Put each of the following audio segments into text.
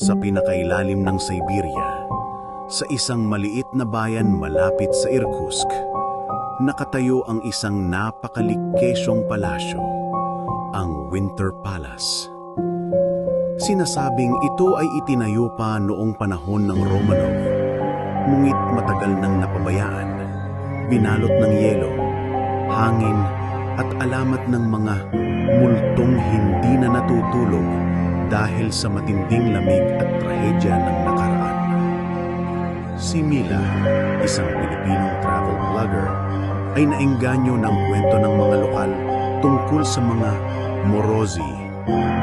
Sa pinakailalim ng Siberia, sa isang maliit na bayan malapit sa Irkutsk, nakatayo ang isang napakalikkesyong palasyo, ang Winter Palace. Sinasabing ito ay itinayo pa noong panahon ng Romanov, ngunit matagal nang napabayaan, binalot ng yelo, hangin at alamat ng mga multong hindi na natutulog dahil sa matinding lamig at trahedya ng nakaraan. Si Mila, isang Pilipinong travel vlogger, ay naengganyo ng kwento ng mga lokal tungkol sa mga morozi,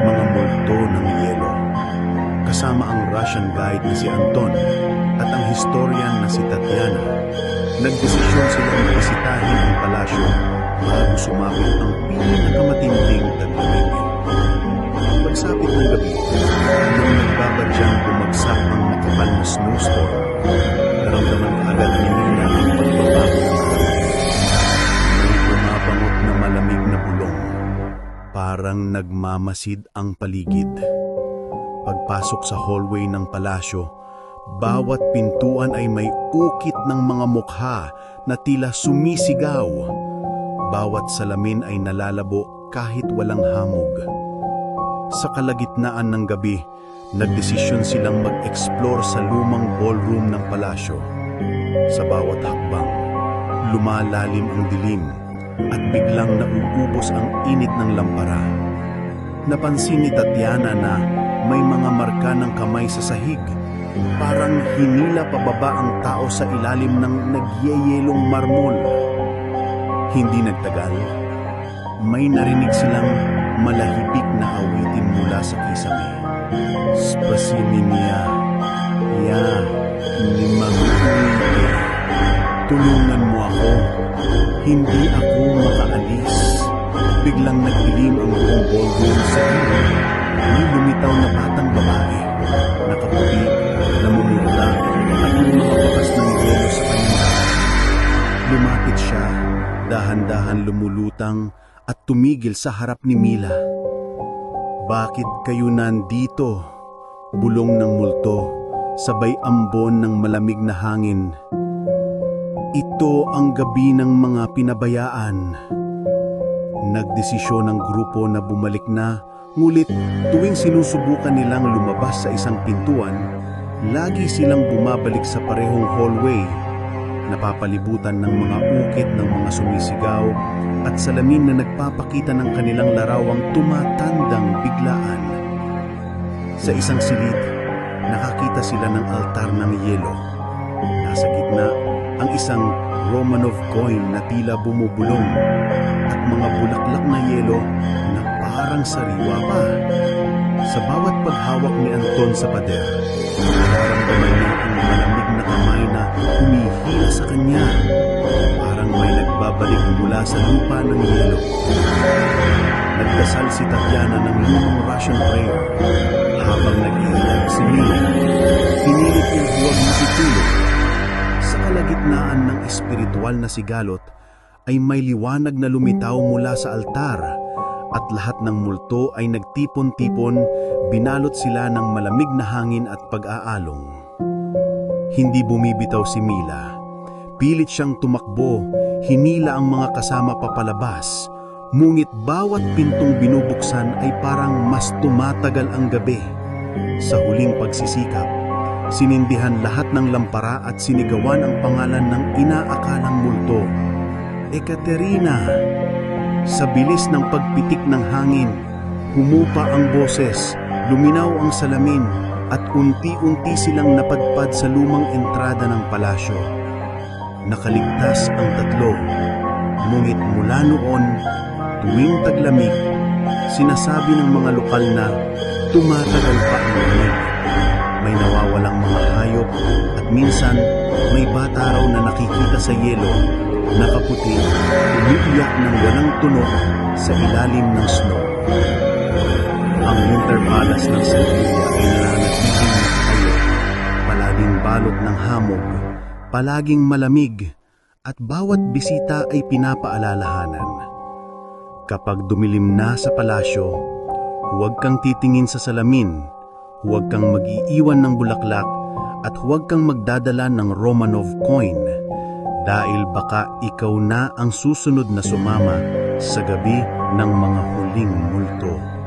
mga multo ng yelo. Kasama ang Russian guide na si Anton at ang historian na si Tatiana, nagdesisyon silang bisitahin ang palasyo bago sumapit ang pinakamatinding Parang nagmamasid ang paligid. Pagpasok sa hallway ng palasyo, bawat pintuan ay may ukit ng mga mukha na tila sumisigaw. Bawat salamin ay nalalabo kahit walang hamog. Sa kalagitnaan ng gabi, nagdesisyon silang mag-explore sa lumang ballroom ng palasyo. Sa bawat hakbang, lumalalim ang dilim at biglang nauubos ang init ng lampara. Napansin ni Tatiana na may mga marka ng kamay sa sahig. Parang hinila pababa ang tao sa ilalim ng nagyeyelong marmol. Hindi nagtagal, may narinig silang malahibik na awitin mula sa kisame. Spasimi niya, ya, ni Maguite. Tulungan mo ako, hindi ako makaalis. Biglang nagdilim ang buong ballroom sa hilo. May lumitaw na batang babae, nakaputi, namumula, at bakas ng yelo sa kanya. Lumapit siya, dahan-dahan lumulutang at tumigil sa harap ni Mila. Bakit kayo nandito? Bulong ng multo, sabay ambon ng malamig na hangin. Ito ang gabi ng mga pinabayaan. Nagdesisyon ng grupo na bumalik na, ngulit tuwing sinusubukan nilang lumabas sa isang pintuan, lagi silang bumabalik sa parehong hallway napapalibutan ng mga ukit ng mga sumisigaw at salamin na nagpapakita ng kanilang larawang tumatandang biglaan. Sa isang silid, nakakita sila ng altar ng yelo. Nasa gitna, ang isang Romanov coin na tila bumubulong at mga bulaklak na yelo na parang sariwa pa. Sa bawat paghawak ni Anton sa pader, nararamdaman niya ang malamig na kamay na humihila sa kanya. Parang may nagbabalik mula sa lupa ng yelo. Nagdasal si Tatiana ng lumang Russian prayer habang nag-iiyak si Mila. Pinilit niyang huwag matutulog. Kalagitnaan ng espiritual na sigalot ay may liwanag na lumitaw mula sa altar at lahat ng multo ay nagtipon-tipon, binalot sila ng malamig na hangin at pag-aalong. Hindi bumibitaw si Mila. Pilit siyang tumakbo, hinila ang mga kasama papalabas. Ngunit bawat pintong binubuksan ay parang mas tumatagal ang gabi. Sa huling pagsisikap, sinindihan lahat ng lampara at sinigawan ang pangalan ng inaakalang multo. Ekaterina! Sa bilis ng pagpitik ng hangin, humupa ang boses, luminaw ang salamin, at unti-unti silang napadpad sa lumang entrada ng palasyo. Nakaligtas ang tatlo, ngunit mula noon, tuwing taglamig, sinasabi ng mga lokal na tumatagal pa ang lamig. May nawawalang mga hayop at minsan may bata raw na nakikita sa yelo nakaputi, umiiyak ng walang tunog sa ilalim ng snow. Ang Winter Palace ng Siberia ay nananatiling nakatayo, palaging balot ng hamog, palaging malamig, at bawat bisita ay pinapaalalahanan. Kapag dumilim na sa palasyo, huwag kang titingin sa salamin, huwag kang mag-iiwan ng bulaklak at huwag kang magdadala ng Romanov coin dahil baka ikaw na ang susunod na sumama sa gabi ng mga huling multo.